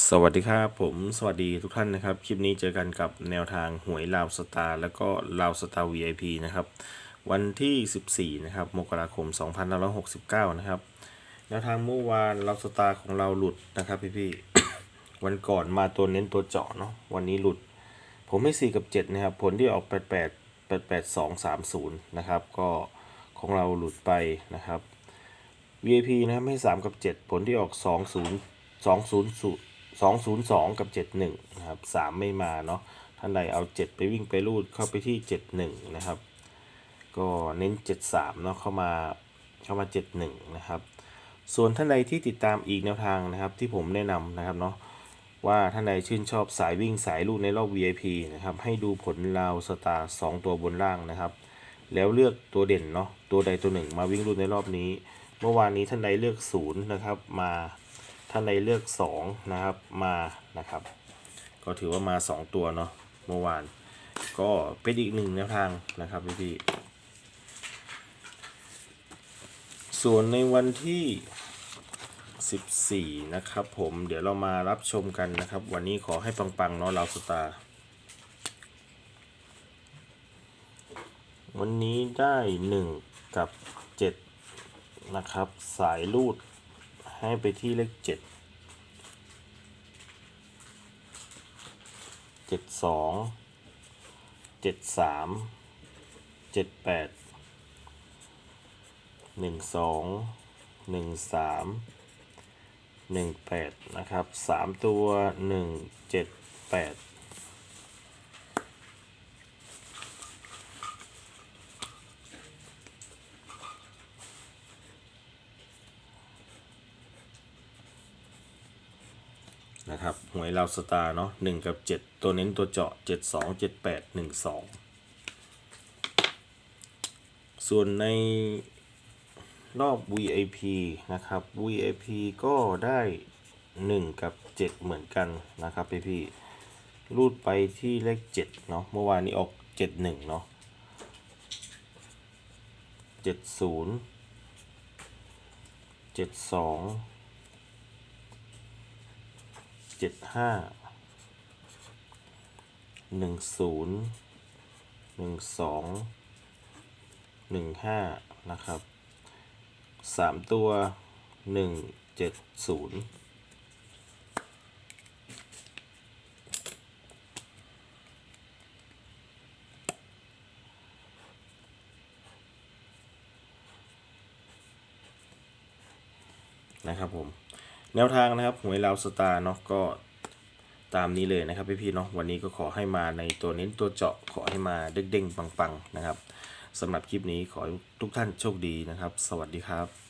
สวัสดีครับผมสวัสดีทุกท่านนะครับ คลิปนี้เจอกันกับแนวทางหวยลาวสตาร์แล้วก็ลาวสตาร์ VIP นะครับ วันที่ 14 นะครับมกราคม 2569 นะครับ แนวทางเมื่อวานลาวสตาร์ของเราหลุดนะครับพี่ๆวันก่อนมาตัวเน้นตัวเจาะเนาะวันนี้หลุด ผมให้ 4 กับ 7 นะครับ ผลที่ออก 88 88 2 30 นะครับ ก็ของเราหลุดไปนะครับ VIP นะครับให้ 3 กับ 7 ผลที่ออก 20 200 202 กับ 71 นะครับ 3 ไม่มาเนาะ ท่านใดเอา 7 ไปวิ่งไปรูดเข้าไปที่ 71 นะครับ ก็เน้น 73 เนาะเข้ามาเข้ามา 71 นะครับ ส่วนท่านใดที่ติดตามอีกแนวทางนะครับที่ผมแนะนำนะครับเนาะว่าท่านใดชื่นชอบสายวิ่งสายลูกในรอบ VIP นะครับ ให้ดูผลลาวสตาร์2ตัวบนล่างนะครับ แล้วเลือกตัวเด่นเนาะตัวใดตัวหนึ่งมาวิ่งรุ่นในรอบนี้ เมื่อวานนี้ท่านใดเลือกศูนย์นะครับมา ท่านใดเลือกสองนะครับมานะครับ ก็ถือว่ามาสองตัวเนาะเมื่อวาน ก็เป็นอีกหนึ่งแนวทางนะครับพี่พี่ส่วนในวันที่ 14 นะครับผมเดี๋ยวเรามารับชมกันนะครับ วันนี้ขอให้ปังๆเนาะเราสตาร์วันนี้ได้หนึ่งกับเจ็ดนะครับ สายรูดให้ไปที่เลขเจ็ดเจ็ดสองเจ็ดสามเจ็ดแปดหนึ่งสองหนึ่งสามหนึ่งแปดนะครับสามตัวหนึ่งเจ็ดแปด นะครับหวยเราสตาร์เนาะหนึ่งกับเจ็ดตัวเน้นตัวเจาะเจ็ดสองเจ็ดแปดหนึ่งสองส่วนในรอบ VIP นะครับ VIP ก็ได้หนึ่งกับเจ็ดเหมือนกันนะครับพี่พี่ๆรูดไปที่เลขเจ็ดเนาะเมื่อวานนี้ออกเจ็ดหนึ่งเนาะเจ็ดศูนย์เจ็ดสอง เจ็ดห้าหนึ่งศูนย์หนึ่งสองหนึ่งห้านะครับสามตัวหนึ่งเจ็ดศูนย์นะครับผม แนวทางนะครับหวยลาวสตาร์เนาะก็ตามนี้เลยนะครับพี่ๆเนาะวันนี้ก็ขอให้มาในตัวเน้นตัวเจาะขอให้มาเด้งๆปังๆนะครับสำหรับคลิปนี้ขอทุกท่านโชคดีนะครับ สวัสดีครับ